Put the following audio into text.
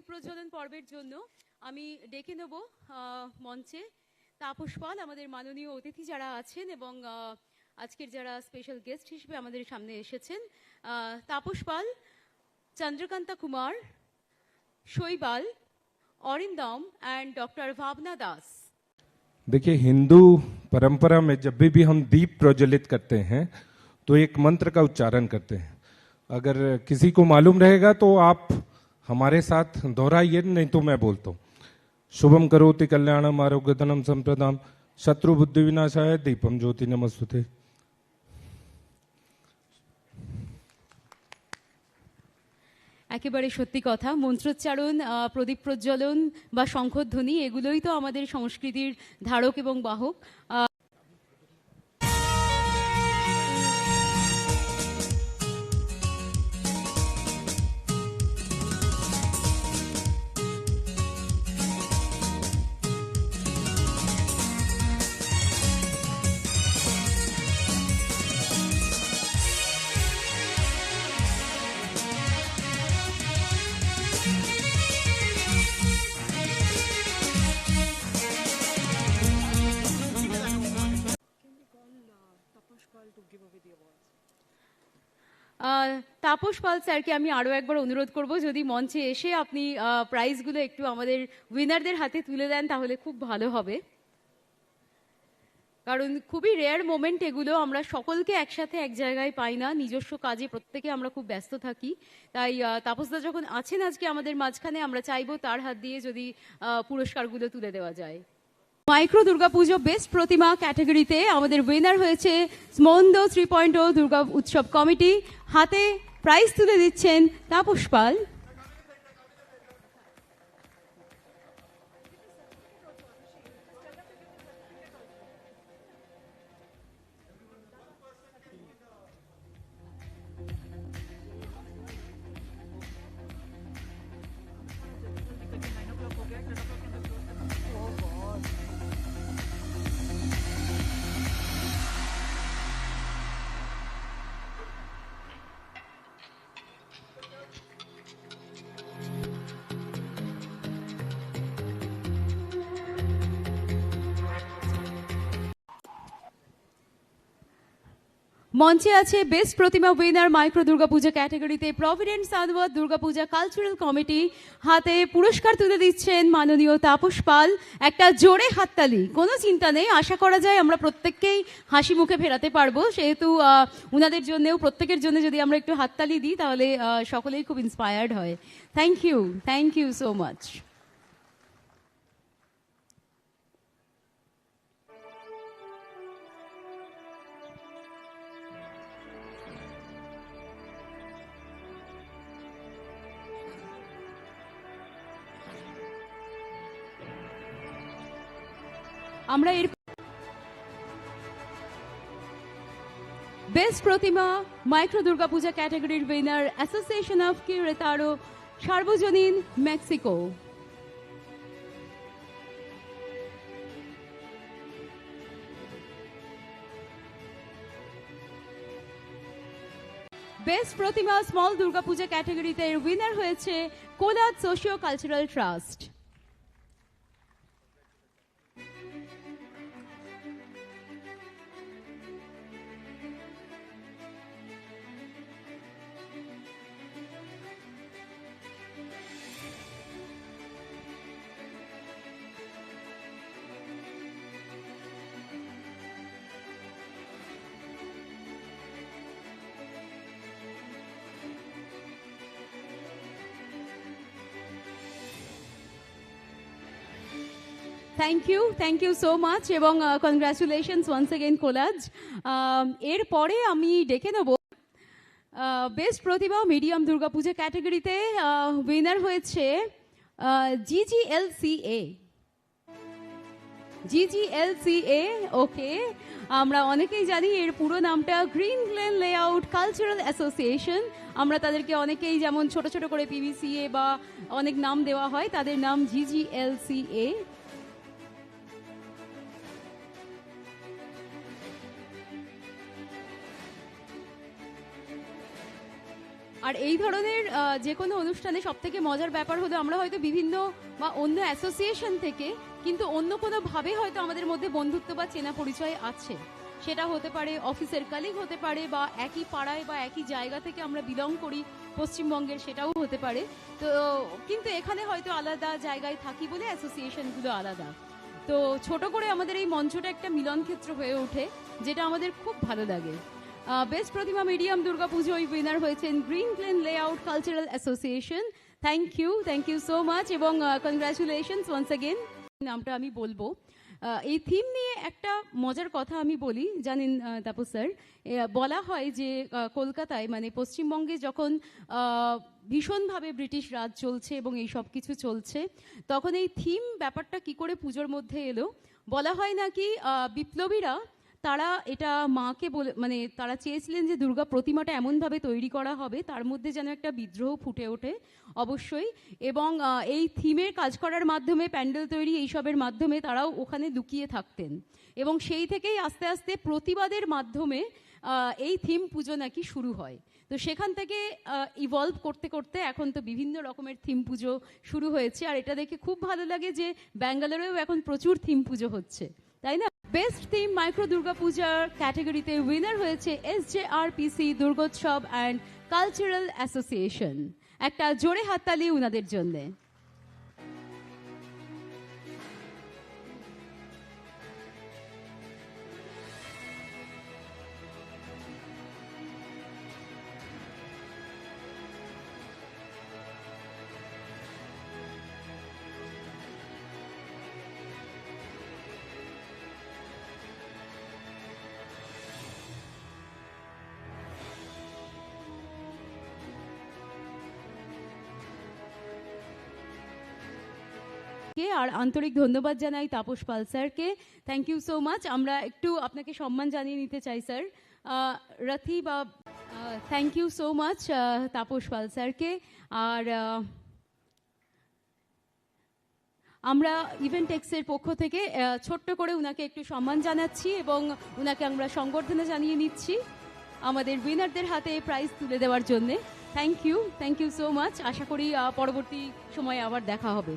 প্রদীপ প্রজ্বলন পর্বের জন্য আমি ডেকে নেব আহ, মঞ্চে তাপস পাল আমাদের মাননীয় অতিথি যারা আছেন এবং আহ, আজকের যারা স্পেশাল গেস্ট হিসেবে আমাদের সামনে এসেছেন আহ, তাপস পাল চন্দ্রকান্তা কুমার শৈবাল অরিন্দম অ্যান্ড ডক্টর ভাবনা দাস देखिए हिंदू परंपरा में जब भी भी हम दीप प्रज्वलित करते हैं तो एक मंत्र का उच्चारण करते हैं अगर किसी को मालूम रहेगा तो आप हमारे साथ दोहराइए नहीं तो मैं बोलता हूँ शुभम करोति कल्याणम आरोग्य धनम संप्रदाम शत्रु बुद्धि विनाशाय दीपम ज्योति नमस्तुते একেবারে সত্যি কথা মন্ত্রোচ্চারণ আহ, প্রদীপ প্রজ্বলন বা শঙ্খধ্বনি এগুলোই তো আমাদের সংস্কৃতির ধারক এবং বাহক তাপস পাল স্যারকে আমি আরও একবার অনুরোধ করব, যদি মঞ্চে এসে আপনি প্রাইজগুলো একটু আমাদের উইনারদের হাতে তুলে দেন, তাহলে খুব ভালো হবে। কারণ খুবই রেয়ার মোমেন্ট এগুলো আমরা সকলকে একসাথে এক জায়গায় পাই না, নিজস্ব কাজে প্রত্যেকে আমরা খুব ব্যস্ত থাকি। তাই তাপসদা যখন আছেন আজকে আমাদের মাঝখানে, আমরা চাইব তার হাত দিয়ে যদি পুরস্কারগুলো তুলে দেওয়া যায়। মাইক্রো দুর্গাপুজো বেস্ট প্রতিমা ক্যাটাগরিতে আমাদের উইনার হয়েছে স্মন্দ থ্রি পয়েন্ট ও দুর্গা উৎসব কমিটি। হাতে প্রাইজ তুলে দিচ্ছেন তাপস পাল। মঞ্চে আছে বেস্ট প্রতিমা উইনার মাইক্রো দুর্গাপূজা ক্যাটাগরিতে প্রভিডেন্ট সানওয়াত দুর্গাপূজা কালচারাল কমিটি হাতে পুরস্কার তুলে দিচ্ছেন মাননীয় তাপস পাল। একটা জোরে হাততালি কোনো চিন্তা নেই আশা করা যায় আমরা প্রত্যেককেই হাসি মুখে ফেরাতে পারব। সেহেতু আহ, উনাদের জন্যও প্রত্যেকের জন্য যদি আমরা একটু হাততালি দিই তাহলে সকলেই খুব ইন্সপায়ার্ড হয়। Thank you thank you so much আমরা এর বেস্ট প্রতিমা মাইক্রো দুর্গাপূজা ক্যাটাগরির উইনার অ্যাসোসিয়েশন অফ কিউরেতারো সার্বজনীন মেক্সিকো বেস্ট প্রতিমা স্মল দুর্গাপূজা ক্যাটাগরিতে উইনার হয়েছে কোলাদ socio cultural trust thank you thank you so much এবং কনগ্রাচুলেশনস ওয়ান্স এগেন কোলাজ এরপরে আমি ডেকে নেব বেস্ট প্রতিভা মিডিয়াম দুর্গাপূজা ক্যাটাগরিতে উইনার হয়েছে জিজিএলসিএ জিজিএলসিএ ওকে আমরা অনেকেই জানি এর পুরো নামটা green glen layout cultural association আমরা তাদেরকে অনেকেই যেমন ছোট ছোট করে পিভিসিএ বা অনেক নাম দেওয়া হয়, তাদের নাম জিজিএলসিএ আর এই ধরনের যে কোনো অনুষ্ঠানে সব থেকে মজার ব্যাপার হলো আমরা হয়তো বিভিন্ন বা অন্য অ্যাসোসিয়েশন থেকে কিন্তু অন্য কোনো ভাবে হয়তো আমাদের মধ্যে বন্ধুত্ব বা চেনা পরিচয় আছে। সেটা হতে পারে অফিসের কালিগ হতে পারে বা একই পাড়ায় বা একই জায়গা থেকে আমরা বিলং করি পশ্চিমবঙ্গের, সেটাও হতে পারে। তো কিন্তু এখানে হয়তো আলাদা জায়গায় থাকি বলে অ্যাসোসিয়েশনগুলো আলাদা। তো ছোট করে আমাদের এই মঞ্চটা একটা মিলন ক্ষেত্র হয়ে ওঠে, যেটা আমাদের খুব ভালো লাগে। বেস্ট প্রতিমা মিডিয়াম দুর্গাপুজো উইনার হয়েছেন Green Glen Layout cultural association. Thank you thank you so much এবং কনগ্রাচুলেশনস ওয়ান্স অ্যাগেন নামটা আমি বলব। এই থিম নিয়ে একটা মজার কথা আমি বলি, জানেন তাপস স্যার। বলা হয় যে কলকাতায় মানে পশ্চিমবঙ্গে যখন ভীষণভাবে ব্রিটিশ রাজ চলছে এবং এই সব কিছু চলছে, তখন এই থিম ব্যাপারটা কি করে পুজোর মধ্যে এলো? বলা হয় নাকি বিপ্লবীরা তারা এটা মাকে বলে মানে তারা চেয়েছিলেন যে দুর্গা প্রতিমাটা এমনভাবে তৈরি করা হবে, তার মধ্যে যেন একটা বিদ্রোহ ফুটে ওঠে, অবশ্যই। এবং এই থিমের কাজ করার মাধ্যমে, প্যান্ডেল তৈরি এইসবের মাধ্যমে তারাও ওখানে লুকিয়ে থাকতেন। এবং সেই থেকেই আস্তে আস্তে প্রতিবাদের মাধ্যমে এই থিম পুজো নাকি শুরু হয়। তো সেখান থেকে ইভলভ করতে করতে এখন তো বিভিন্ন রকমের থিম পুজো শুরু হয়েছে। আর এটা দেখে খুব ভালো লাগে যে ব্যাঙ্গালোরেও এখন প্রচুর থিম পুজো হচ্ছে। তাই না? বেস্ট থিম মাইক্রো দুর্গা পূজার ক্যাটাগরিতে উইনার হয়েছে S J R PC Durgotsav and cultural association একটা জোরে হাততালি উনাদের জন্যে। কে আর আন্তরিক ধন্যবাদ জানাই তাপস পাল স্যারকে। থ্যাংক ইউ সো মাচ আমরা একটু আপনাকে সম্মান জানিয়ে নিতে চাই, স্যার। রথি বা thank you so much Tapas Pal স্যারকে। আর আমরা ইভেন্ট এক্সের পক্ষ থেকে ছোট্ট করে উনাকে একটু সম্মান জানাচ্ছি এবং উনাকে আমরা সংবর্ধনা জানিয়ে নিচ্ছি আমাদের উইনারদের হাতে প্রাইজ তুলে দেওয়ার জন্যে। Thank you thank you so much আশা করি পরবর্তী সময়ে আবার দেখা হবে।